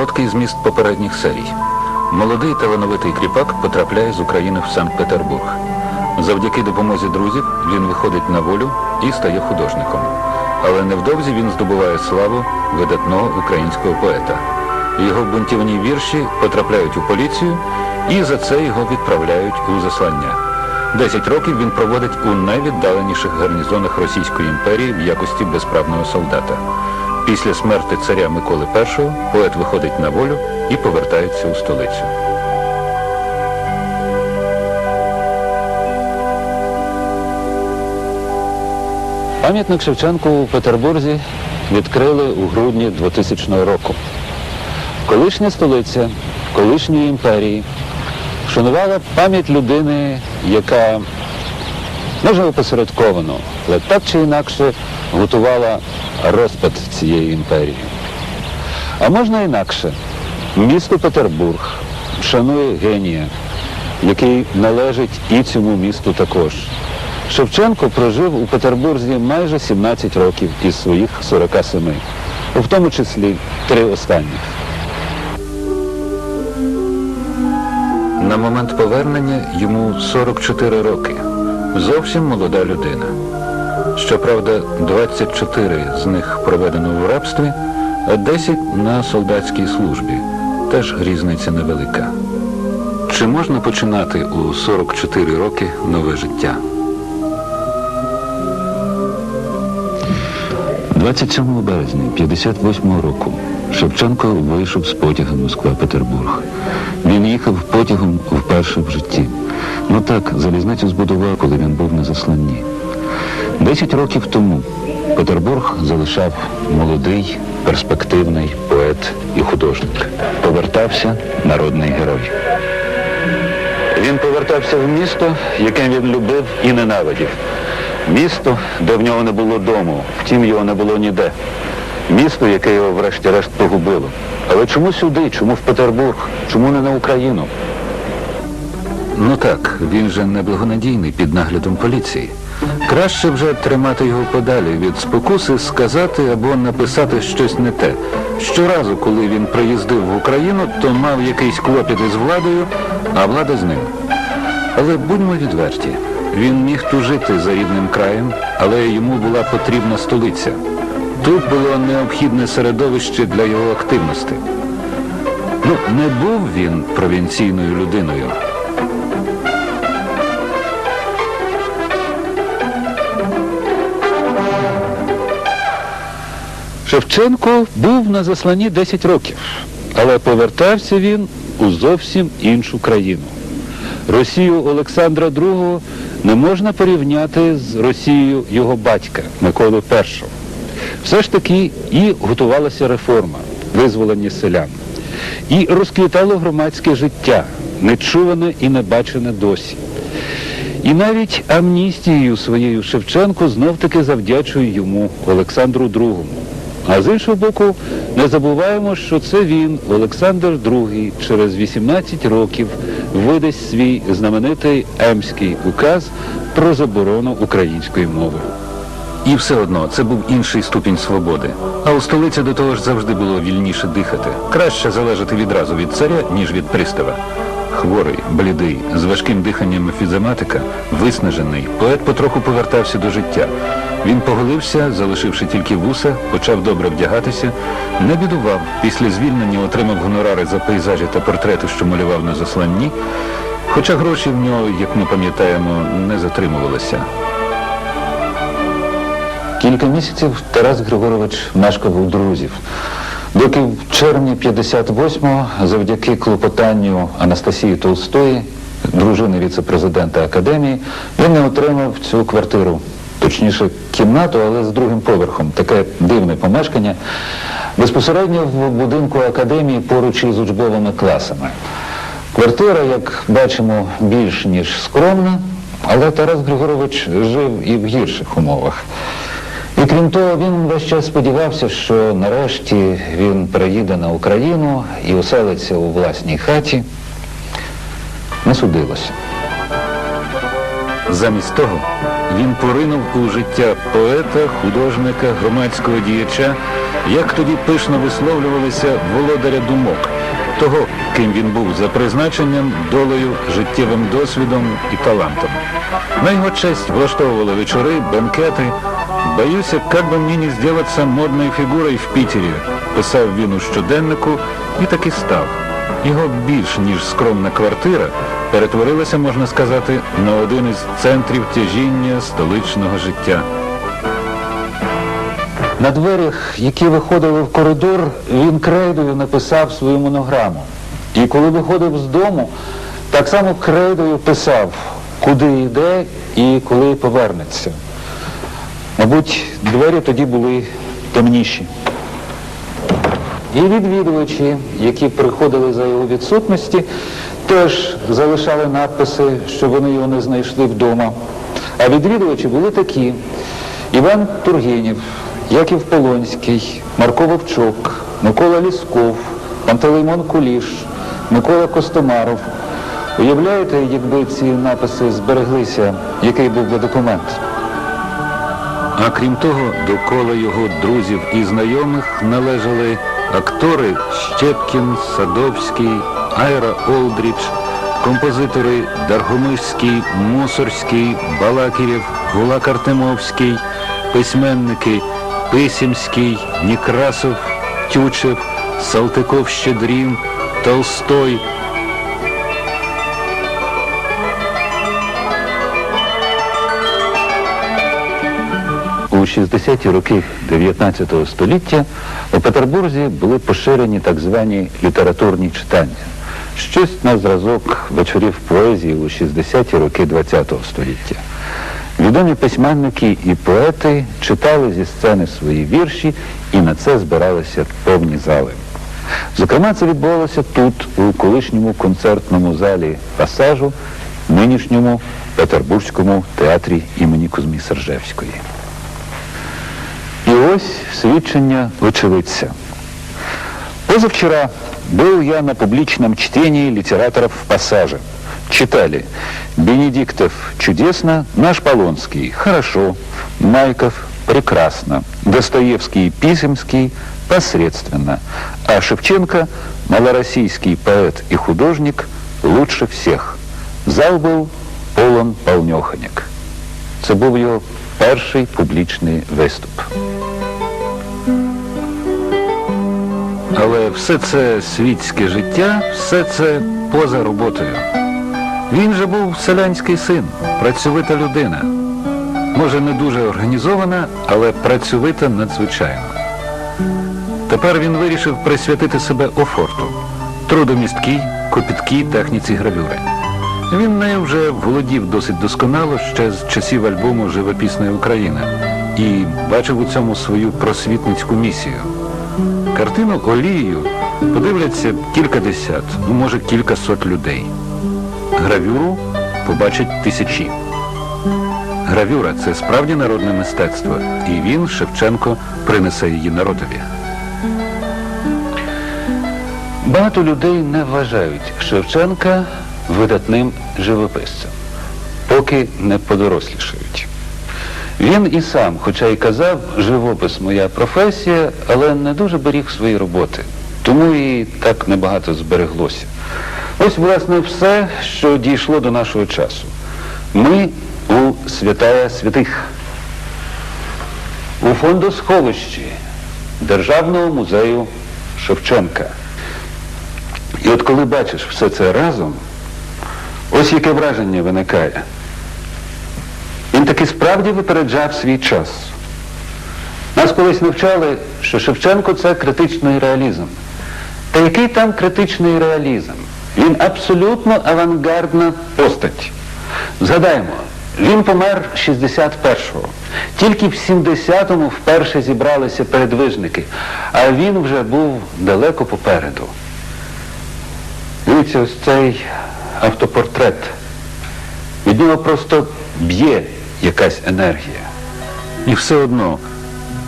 Короткий зміст попередніх серій. Молодий талановитий кріпак потрапляє з України в Санкт-Петербург. Завдяки допомозі друзів він виходить на волю і стає художником. Але невдовзі він здобуває славу видатного українського поета. Його бунтівні вірші потрапляють у поліцію і за це його відправляють у заслання. Десять років він проводить у найвіддаленіших гарнізонах Російської імперії в якості безправного солдата. Після смерти царя Миколи І поет виходить на волю і повертається у столицю. Пам'ятник Шевченку у Петербурзі відкрили у грудні 2000 року. Колишня столиця колишньої імперії вшанувала пам'ять людини, яка може опосередковано, але так чи інакше готувала розпад цієї імперії. А можна інакше. Місто Петербург шанує генія, який належить і цьому місту також. Шевченко прожив у Петербурзі майже 17 років із своїх 47, в тому числі три останніх. На момент повернення йому 44 роки. Зовсім молода людина. Щоправда, 24 з них проведено в рабстві, а 10 на солдатській службі. Теж різниця невелика. Чи можна починати у 44 роки нове життя? 27 березня 58 року Шевченко вийшов з потяга Москва-Петербург. Він їхав потягом вперше в житті. Ну так, залізницю збудував, коли він був на засланні. Десять років тому Петербург залишав молодий, перспективний поет і художник. Повертався народний герой. Він повертався в місто, яке він любив і ненавидів. Місто, де в нього не було дому, втім його не було ніде. Місто, яке його врешті-решт погубило. Але чому сюди? Чому в Петербург? Чому не на Україну? Ну так, він же неблагонадійний під наглядом поліції. Краще вже тримати його подалі від спокуси, сказати або написати щось не те. Щоразу, коли він приїздив в Україну, то мав якийсь клопіт із владою, а влада з ним. Але будьмо відверті, він міг тужити за рідним краєм, але йому була потрібна столиця. Тут було необхідне середовище для його активності. Ну, не був він провінційною людиною. Шевченко був на засланні 10 років, але повертався він у зовсім іншу країну. Росію Олександра II не можна порівняти з Росією його батька Миколи І. Все ж таки і готувалася реформа, визволення селян. І розквітало громадське життя, нечуване і небачене досі. І навіть амністією своєю Шевченко знов-таки завдячує йому Олександру II. А з іншого боку, не забуваємо, що це він, Олександр II, через 18 років видасть свій знаменитий Емський указ про заборону української мови. І все одно це був інший ступінь свободи. А у столиці до того ж завжди було вільніше дихати. Краще залежати відразу від царя, ніж від пристава. Хворий, блідий, з важким диханням фізематика, виснажений, поет потроху повертався до життя. Він поголився, залишивши тільки вуса, почав добре вдягатися, не бідував. Після звільнення отримав гонорари за пейзажі та портрети, що малював на засланні. Хоча гроші в нього, як ми пам'ятаємо, не затримувалися. Кілька місяців Тарас Григорович мешкав у друзів. Доки в червні 58-го, завдяки клопотанню Анастасії Толстої, дружини віце-президента Академії, він не отримав цю квартиру, точніше кімнату, але з другим поверхом. Таке дивне помешкання. Безпосередньо в будинку академії поруч із учбовими класами. Квартира, як бачимо, більш ніж скромна, але Тарас Григорович жив і в гірших умовах. І крім того, він весь час сподівався, що нарешті він переїде на Україну і оселиться у власній хаті. Не судилося. Замість того він поринув у життя поета, художника, громадського діяча, як тоді пишно висловлювалися володаря думок, того, ким він був за призначенням, долею, життєвим досвідом і талантом. На його честь влаштовували вечори, бенкети. «Боюся, как бы мне не сделаться модной фигурой в Пітері», писав він у щоденнику і таки став. Його більш ніж скромна квартира перетворилася, можна сказати, на один із центрів тяжіння столичного життя. На дверях, які виходили в коридор, він крейдою написав свою монограму. І коли виходив з дому, так само крейдою писав, куди йде і коли повернеться. Мабуть, двері тоді були темніші. І відвідувачі, які приходили за його відсутності, теж залишали надписи, що вони його не знайшли вдома. А відвідувачі були такі: Іван Тургенів, Яків Полонський, Марко Вовчок, Микола Лісков, Пантелеймон Куліш, Микола Костомаров. Уявляєте, якби ці написи збереглися, який був би документ? А крім того, до кола його друзів і знайомих належали актори Щепкін, Садовський, Айра Олдріч, композитори Даргомишський, Мусорський, Балакірєв, Гулак Артемовський, письменники Писімський, Некрасов, Тючев, Салтиков Щедрін, Толстой, У 60-ті роки 19 століття у Петербурзі були поширені так звані літературні читання. Щось на зразок вечорів поезії у 60-ті роки ХХ століття. Відомі письменники і поети читали зі сцени свої вірші і на це збиралися повні зали. Зокрема, це відбувалося тут, у колишньому концертному залі пасажу, нинішньому Петербурзькому театрі імені Кузьмі Сержевської. И ось свидчення очевидца. Позавчера был я на публичном чтении литераторов в пассаже. Читали Бенедиктов чудесно, наш Полонский хорошо, Майков прекрасно, Достоевский Писемский посредственно, а Шевченко, малороссийский поэт и художник, лучше всех. Зал был полон полнёхонек. Це був його перший публічний виступ. Але все це світське життя, все це поза роботою. Він же був селянський син, працьовита людина. Може, не дуже організована, але працьовита надзвичайно. Тепер він вирішив присвятити себе офорту, трудомісткій, копіткій техніці гравюри. Він нею вже володів досить досконало ще з часів альбому Живописна Україна і бачив у цьому свою просвітницьку місію. Картину олією подивляться кількадесят, ну може кількасот людей. Гравюру побачать тисячі. Гравюра це справді народне мистецтво, і він, Шевченко, принесе її народові. Багато людей не вважають Шевченка видатним живописцем, поки не подорослішають. Він і сам, хоча й казав, живопис моя професія, але не дуже беріг свої роботи. Тому і так небагато збереглося. Ось, власне, все, що дійшло до нашого часу. Ми у святая святих, у фондосховищі Державного музею Шевченка. І от коли бачиш все це разом, ось яке враження виникає. Таки справді випереджав свій час. Нас колись навчали, що Шевченко це критичний реалізм. Та який там критичний реалізм? Він абсолютно авангардна постать. Згадаємо, він помер 61-го. Тільки в 70-му вперше зібралися передвижники, а він вже був далеко попереду. Дивіться, ось цей автопортрет. Від нього просто б'є якась енергія. І все одно,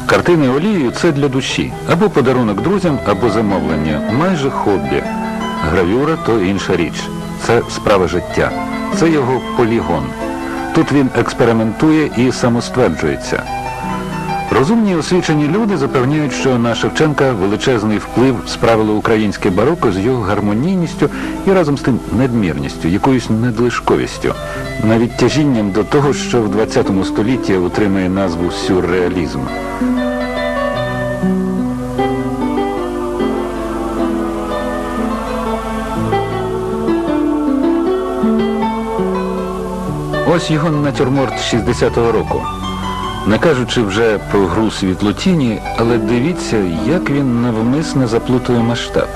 картини олією це для душі. Або подарунок друзям, або замовлення. Майже хобі. Гравюра то інша річ. Це справа життя. Це його полігон. Тут він експериментує і самостверджується. Розумні освічені люди запевняють, що на Шевченка величезний вплив справило українське бароко з його гармонійністю і разом з тим надмірністю, якоюсь надлишковістю, навіть тяжінням до того, що в ХХ столітті отримує назву сюрреалізм. Ось його натюрморт 60-го року. Не кажучи вже про гру світлотіні, але дивіться, як він навмисно заплутує масштаб.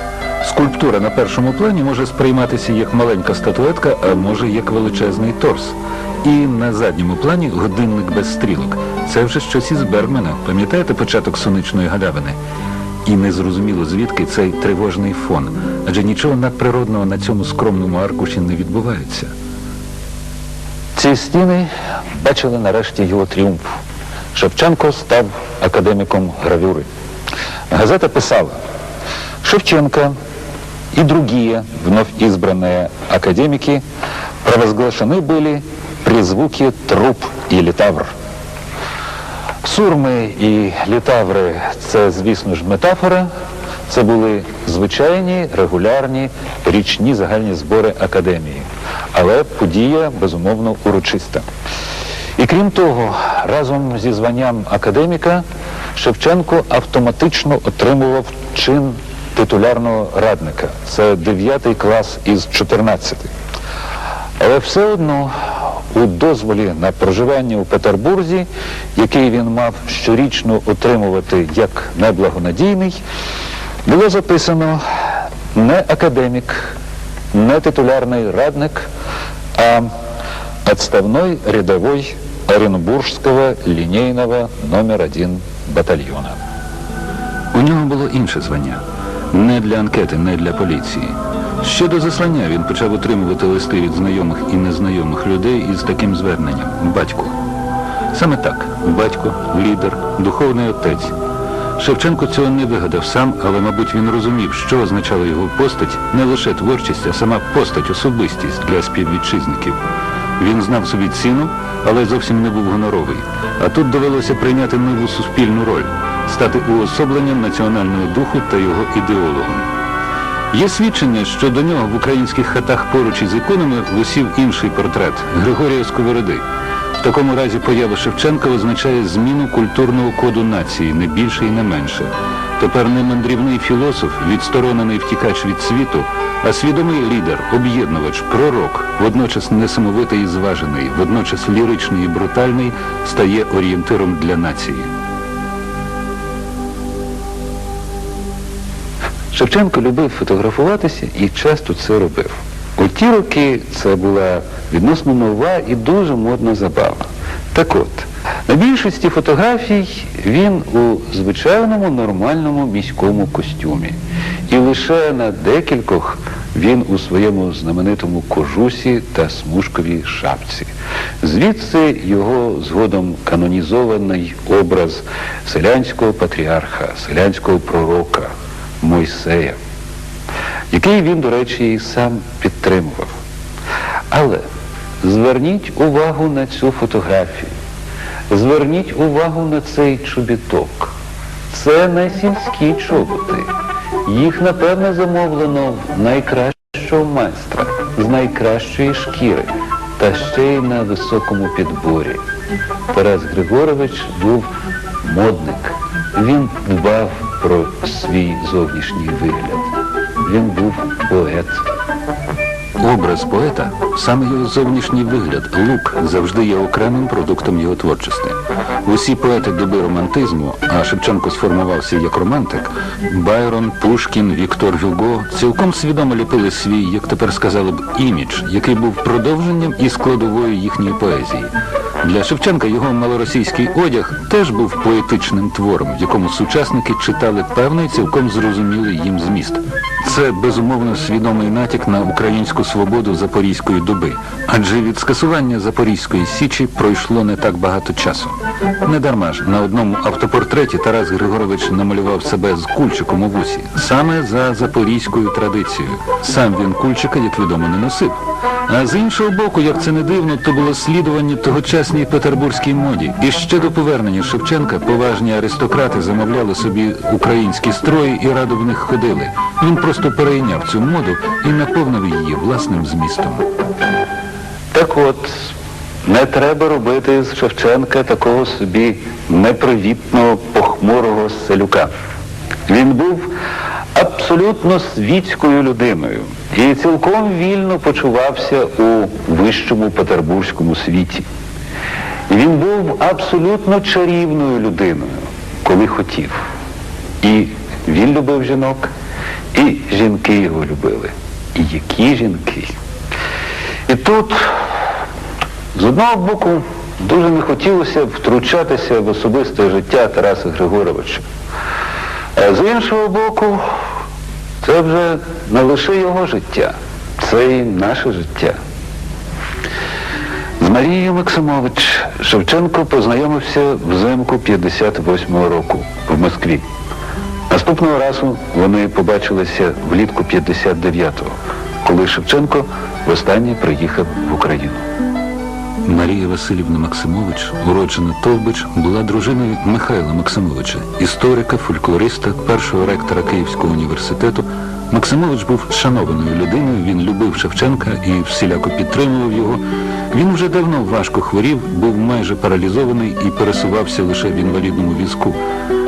Скульптура на першому плані може сприйматися як маленька статуетка, а може як величезний торс. І на задньому плані годинник без стрілок. Це вже щось із Бергмана. Пам'ятаєте початок сонячної галявини? І незрозуміло звідки цей тривожний фон, адже нічого надприродного на цьому скромному аркуші не відбувається. Ці стіни бачили нарешті його тріумф. Шевченко став академиком гравюри. Газета писала, Шевченко и другие вновь избранные академики провозглашены были при звуке труп і літавр. Сурми і літаври це, звісно ж, метафора. Це були звичайні, регулярні, річні загальні збори академії. Але подія, безумовно, урочиста. Крім того, разом зі званням академіка Шевченко автоматично отримував чин титулярного радника. Це 9 клас із 14. Але все одно у дозволі на проживання у Петербурзі, який він мав щорічно отримувати як неблагонадійний, було записано не академік, не титулярний радник, а отставной рядовой Оренбургского лінійного номер 1 батальйона. У нього було інше звання. Не для анкети, не для поліції. Ще до заслання він почав отримувати листи від знайомих і незнайомих людей із таким зверненням батько. Саме так, батько, лідер, духовний отець. Шевченко цього не вигадав сам, але, мабуть, він розумів, що означала його постать не лише творчість, а сама постать, особистість для співвітчизників. Він знав собі ціну, але зовсім не був гоноровий. А тут довелося прийняти нову суспільну роль, стати уособленням національного духу та його ідеологом. Є свідчення, що до нього в українських хатах поруч із іконами висів інший портрет Григорія Сковороди. В такому разі поява Шевченка означає зміну культурного коду нації, не більше і не менше. Тепер не мандрівний філософ, відсторонений втікач від світу, а свідомий лідер, об'єднувач, пророк, водночас несамовитий і зважений, водночас ліричний і брутальний, стає орієнтиром для нації. Шевченко любив фотографуватися і часто це робив. У ті роки це була відносно нова і дуже модна забава. Так от, на більшості фотографій він у звичайному нормальному міському костюмі. І лише на декількох він у своєму знаменитому кожусі та смужковій шапці. Звідси його згодом канонізований образ селянського патріарха, селянського пророка Мойсея, який він, до речі, і сам підтримував. Але зверніть увагу на цю фотографію. Зверніть увагу на цей чобіток. Це не сільські чоботи. Їх, напевно, замовлено в найкращого майстра, з найкращої шкіри, та ще й на високому підборі. Тарас Григорович був модник. Він дбав про свій зовнішній вигляд. Він був поет. Образ поета, саме його зовнішній вигляд, лук, завжди є окремим продуктом його творчості. Усі поети доби романтизму, а Шевченко сформувався як романтик, Байрон, Пушкін, Віктор Гюго цілком свідомо ліпили свій, як тепер сказали б, імідж, який був продовженням і складовою їхньої поезії. Для Шевченка його малоросійський одяг теж був поетичним твором, в якому сучасники читали певний цілком зрозумілий їм зміст. Це безумовно свідомий натяк на українську свободу Запорізької доби, адже від скасування Запорізької січі пройшло не так багато часу. Недарма ж на одному автопортреті Тарас Григорович намалював себе з кульчиком у вусі, саме за запорізькою традицією. Сам він кульчика, як відомо, не носив. А з іншого боку, як це не дивно, то було слідування тогочасній петербурзькій моді. І ще до повернення Шевченка поважні аристократи замовляли собі українські строї і радо в них ходили. Він просто перейняв цю моду і наповнив її власним змістом. Так от, не треба робити з Шевченка такого собі непривітного, похмурого селюка. Він був абсолютно світською людиною і цілком вільно почувався у вищому петербурзькому світі. І він був абсолютно чарівною людиною, коли хотів. І він любив жінок, і жінки його любили. І які жінки. І тут, з одного боку, дуже не хотілося втручатися в особисте життя Тараса Григоровича. А з іншого боку, це вже не лише його життя, це і наше життя. З Марією Максимович Шевченко познайомився взимку 58-го року в Москві. Наступного разу вони побачилися влітку 59-го, коли Шевченко востаннє приїхав в Україну. Марія Васильівна Максимович, уроджена Товбич, була дружиною Михайла Максимовича, історика, фольклориста, першого ректора Київського університету. Максимович був шанованою людиною, він любив Шевченка і всіляко підтримував його. Він вже давно важко хворів, був майже паралізований і пересувався лише в інвалідному візку.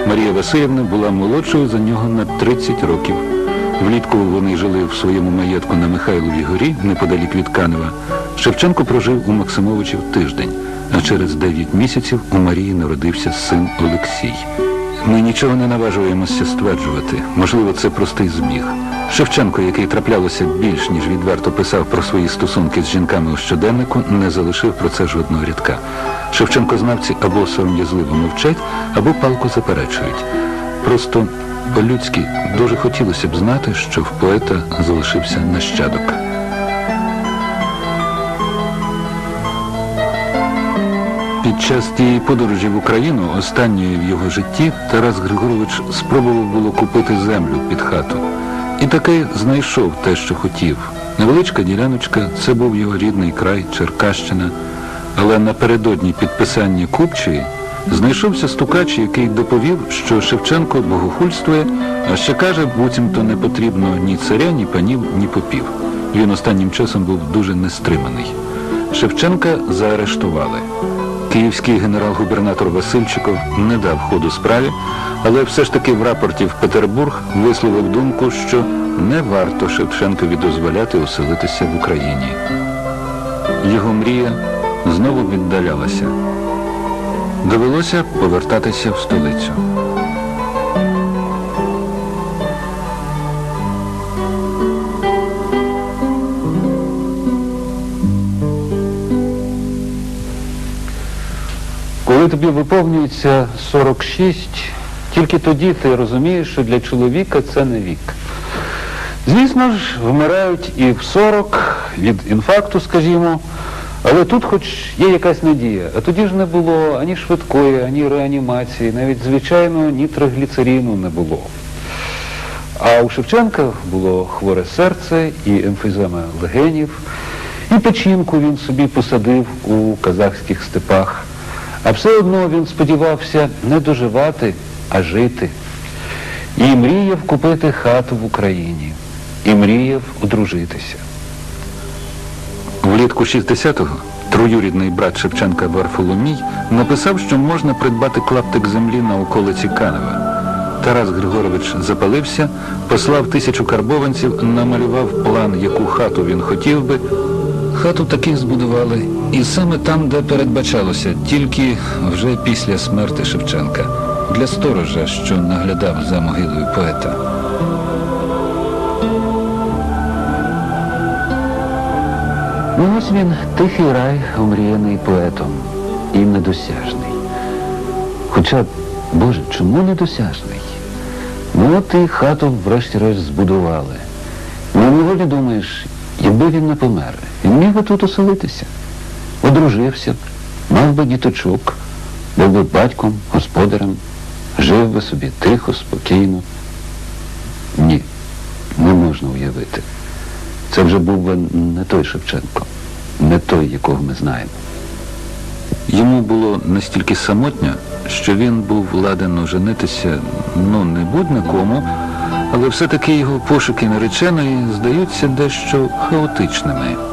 Марія Васильівна була молодшою за нього на 30 років. Влітку вони жили в своєму маєтку на Михайловій горі, неподалік від Канева. Шевченко прожив у Максимовичів тиждень, а через 9 місяців у Марії народився син Олексій. Ми нічого не наважуємося стверджувати. Можливо, це простий збіг. Шевченко, який траплялося більш ніж відверто писав про свої стосунки з жінками у щоденнику, не залишив про це жодного рядка. Шевченкознавці або сором'язливо мовчать, або палко заперечують. Просто по-людськи дуже хотілося б знати, що в поета залишився нащадок. Під час тієї подорожі в Україну, останньої в його житті, Тарас Григорович спробував було купити землю під хату. І таки знайшов те, що хотів. Невеличка діляночка це був його рідний край, Черкащина. Але напередодні підписання купчої знайшовся стукач, який доповів, що Шевченко богохульствує, а ще каже, буцімто не потрібно ні царя, ні панів, ні попів. Він останнім часом був дуже нестриманий. Шевченка заарештували. Київський генерал-губернатор Васильчиков не дав ходу справі, але все ж таки в рапорті в Петербург висловив думку, що не варто Шевченкові дозволяти оселитися в Україні. Його мрія знову віддалялася. Довелося повертатися в столицю. Тобі виповнюється 46, тільки тоді ти розумієш, що для чоловіка це не вік. Звісно ж, вмирають і в 40 від інфаркту, скажімо, але тут хоч є якась надія. А тоді ж не було ані швидкої, ані реанімації, навіть звичайно нітрогліцеріну не було. А у Шевченка було хворе серце і емфізема легенів, і печінку він собі посадив у казахських степах. А все одно він сподівався не доживати, а жити. І мріяв купити хату в Україні, і мріяв одружитися. Влітку 60-го троюрідний брат Шевченка Варфоломій написав, що можна придбати клаптик землі на околиці Канева. Тарас Григорович запалився, послав тисячу карбованців, намалював план, яку хату він хотів би. Хату таки збудували, і саме там, де передбачалося, тільки вже після смерти Шевченка, для сторожа, що наглядав за могилою поета. Ну ось він тихий рай, омріяний поетом і недосяжний. Хоча, Боже, чому недосяжний? Ну от і хату врешті-решт збудували. Ну неволі думаєш, якби він не помер, він міг би тут оселитися, одружився б, мав би діточок, був би батьком, господарем, жив би собі тихо, спокійно. Ні, не можна уявити. Це вже був би не той Шевченко, не той, якого ми знаємо. Йому було настільки самотньо, що він був ладен оженитися, ну, не будь на кому, але все-таки його пошуки нареченої здаються дещо хаотичними.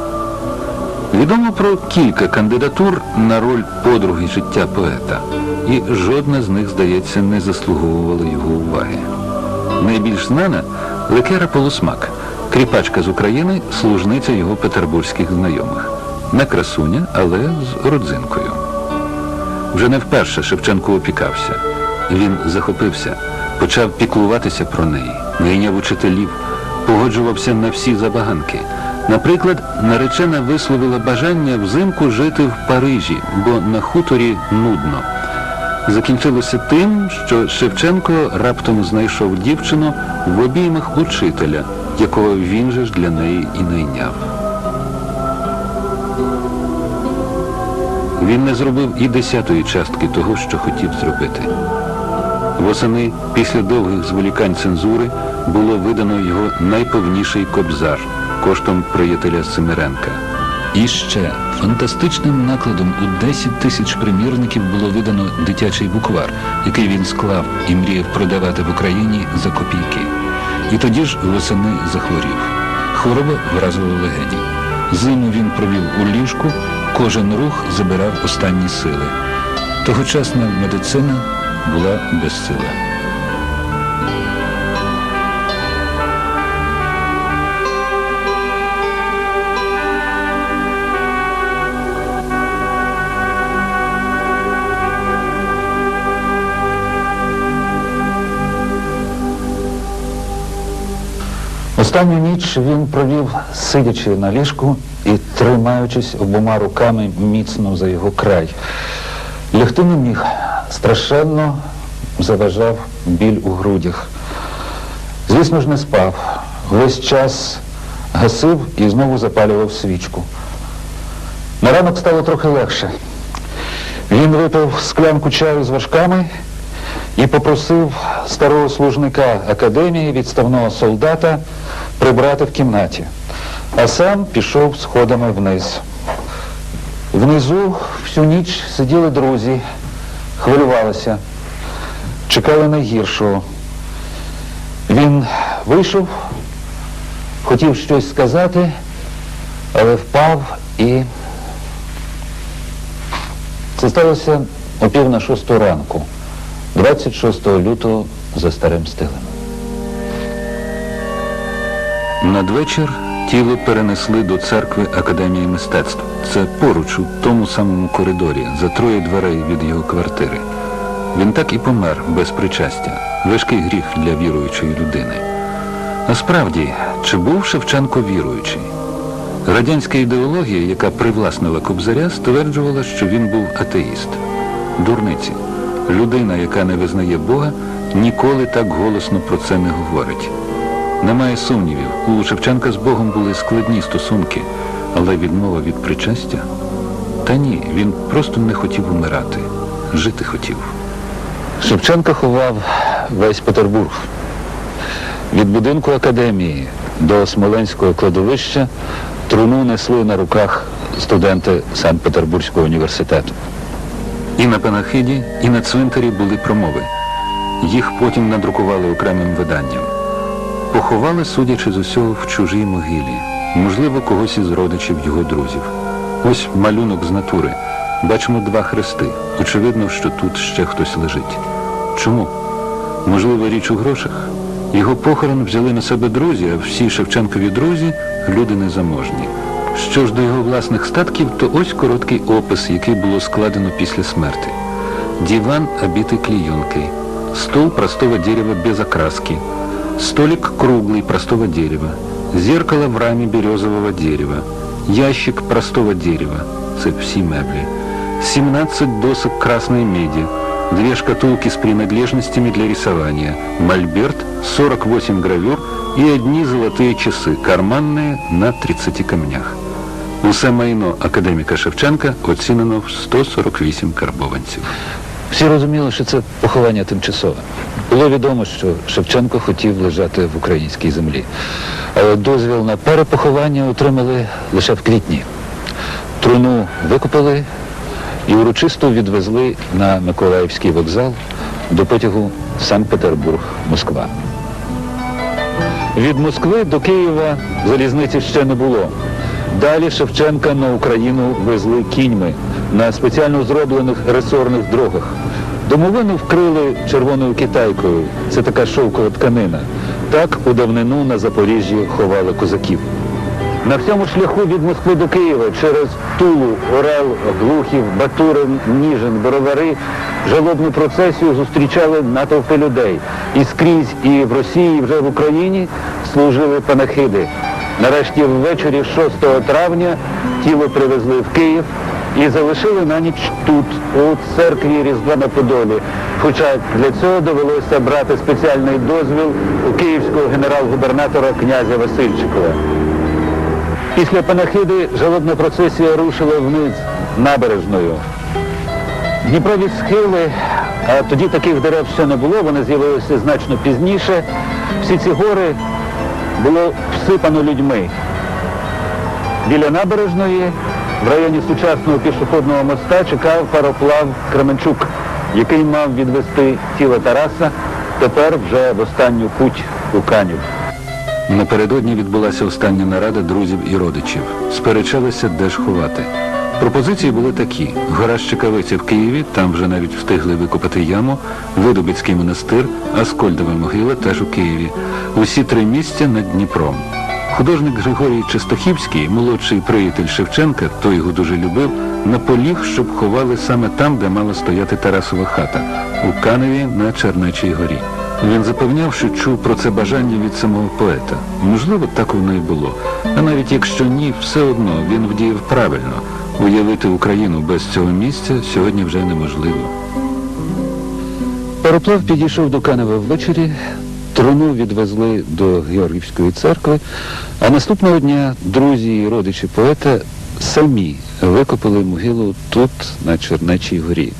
Відомо про кілька кандидатур на роль подруги життя поета, і жодна з них, здається, не заслуговувала його уваги. Найбільш знана Лекера Полусмак, кріпачка з України, служниця його петербурзьких знайомих. Не красуня, але з родзинкою. Вже не вперше Шевченко опікався. Він захопився, почав піклуватися про неї, найняв учителів, погоджувався на всі забаганки. Наприклад, наречена висловила бажання взимку жити в Парижі, бо на хуторі нудно. Закінчилося тим, що Шевченко раптом знайшов дівчину в обіймах учителя, якого він же ж для неї і найняв. Він не зробив і десятої частки того, що хотів зробити. Восени, після довгих зволікань цензури, було видано його найповніший кобзар коштом приятеля Семиренка. І ще фантастичним накладом у 10 тисяч примірників було видано дитячий буквар, який він склав і мріяв продавати в Україні за копійки. І тоді ж восени захворів. Хвороба вразила легені. Зиму він провів у ліжку, кожен рух забирав останні сили. Тогочасна медицина була безсила. Останню ніч він провів, сидячи на ліжку і тримаючись обома руками міцно за його край. Лягти не міг, страшенно заважав біль у грудях. Звісно ж, не спав. Весь час гасив і знову запалював свічку. На ранок стало трохи легше. Він випив склянку чаю з важками і попросив старого служника академії, відставного солдата, прибрати в кімнаті. А сам пішов сходами вниз. Внизу всю ніч сиділи друзі, хвилювалися, чекали найгіршого. Він вийшов, хотів щось сказати, але впав і це сталося о пів на шосту ранку, 26 лютого за старим стилем. Надвечір тіло перенесли до церкви Академії мистецтв. Це поруч у тому самому коридорі, за троє дверей від його квартири. Він так і помер без причастя. Важкий гріх для віруючої людини. А справді, чи був Шевченко віруючий? Радянська ідеологія, яка привласнила Кобзаря, стверджувала, що він був атеїст. Дурниці. Людина, яка не визнає Бога, ніколи так голосно про це не говорить. Немає сумнівів, у Шевченка з Богом були складні стосунки, але відмова від причастя? Та ні, він просто не хотів умирати, жити хотів. Шевченко ховав весь Петербург. Від будинку академії до Смоленського кладовища труну несли на руках студенти Санкт-Петербурзького університету. І на панахиді, і на цвинтарі були промови. Їх потім надрукували окремим виданням. Поховали, судячи з усього, в чужій могилі, можливо, когось із родичів його друзів. Ось малюнок з натури. Бачимо два хрести. Очевидно, що тут ще хтось лежить. Чому? Можливо, річ у грошах? Його похорон взяли на себе друзі, а всі Шевченкові друзі люди незаможні. Що ж до його власних статків, то ось короткий опис, який було складено після смерти. Диван, обитый клеенкой. Стол простого дерева без окраски. Столик круглый, простого дерева. Зеркало в раме березового дерева. Ящик простого дерева. Це всі меблі. 17 досок красной меди. Две шкатулки с принадлежностями для рисования. Мольберт, 48 гравюр и одни золотые часы, карманные на 30 камнях. Усе майно академіка Шевченка оцінено в 148 карбованців. Всі розуміли, що це поховання тимчасове. Було відомо, що Шевченко хотів лежати в українській землі. Але дозвіл на перепоховання отримали лише в квітні. Труну викопали і урочисто відвезли на Миколаївський вокзал до потягу Санкт-Петербург-Москва. Від Москви до Києва залізниці ще не було. Далі Шевченка на Україну везли кіньми на спеціально зроблених ресорних дрогах. Домовину вкрили червоною китайкою. Це така шовкова тканина. Так у давнину на Запоріжжі ховали козаків. На всьому шляху від Москви до Києва через Тулу, Орел, Глухів, Батурин, Ніжин, Боровари жалобну процесію зустрічали натовпи людей. І скрізь, і в Росії, і вже в Україні служили панахиди. Нарешті ввечері 6 травня тіло привезли в Київ і залишили на ніч тут, у церкві Різдва на Подолі. Хоча для цього довелося брати спеціальний дозвіл у київського генерал-губернатора князя Васильчикова. Після панахиди жалобна процесія рушила вниз набережною. Дніпрові схили, а тоді таких дерев ще не було, вони з'явилися значно пізніше. Всі ці гори було всипано людьми. Біля набережної, в районі сучасного пішохідного моста, чекав пароплав Кременчук, який мав відвести тіло Тараса тепер вже в останню путь у Канів. Напередодні відбулася остання нарада друзів і родичів. Сперечалися, де ж ховати. Пропозиції були такі. Гора Щекавиця в Києві, там вже навіть встигли викопати яму, Видубицький монастир, Аскольдова могила теж у Києві. Усі три місця над Дніпром. Художник Григорій Чистохівський, молодший приятель Шевченка, той його дуже любив, наполіг, щоб ховали саме там, де мала стояти Тарасова хата, у Каневі на Чернечій горі. Він запевняв, що чув про це бажання від самого поета. Можливо, так воно і було. А навіть якщо ні, все одно він вдіяв правильно. Уявити Україну без цього місця сьогодні вже неможливо. Пароплав підійшов до Канева ввечері, труну відвезли до Георгівської церкви, а наступного дня друзі і родичі поета самі викопали могилу тут, на Чернечій горі,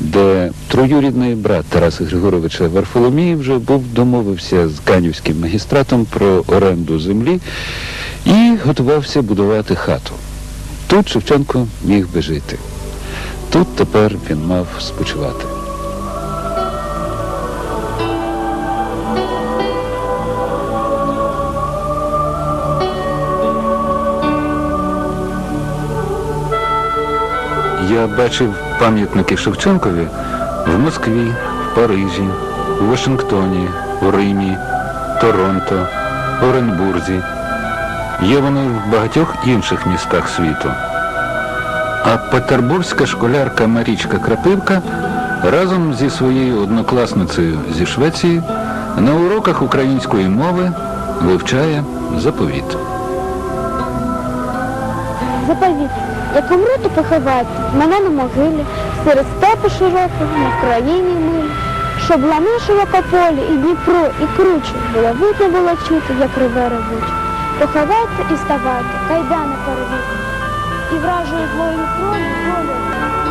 де троюрідний брат Тараса Григоровича Варфоломій вже був домовився з канівським магістратом про оренду землі і готувався будувати хату. Тут Шевченко міг би жити. Тут тепер він мав спочивати. Бачив пам'ятники Шевченкові в Москві, в Парижі, у Вашингтоні, у Римі, Торонто, Оренбурзі. Є вони в багатьох інших містах світу. А петербурзька школярка Марічка Крапивка разом зі своєю однокласницею зі Швеції на уроках української мови вивчає заповіт. Заповіт, як умру, то поховайте мене на могилі, серед степу широкого, на країні милі, щоб лани широкополі, і Дніпро, і круче, було видно було чути, як реве ревуть. Поховайте і ставайте, кайдани порвіть, і вражує твою кров'ю волю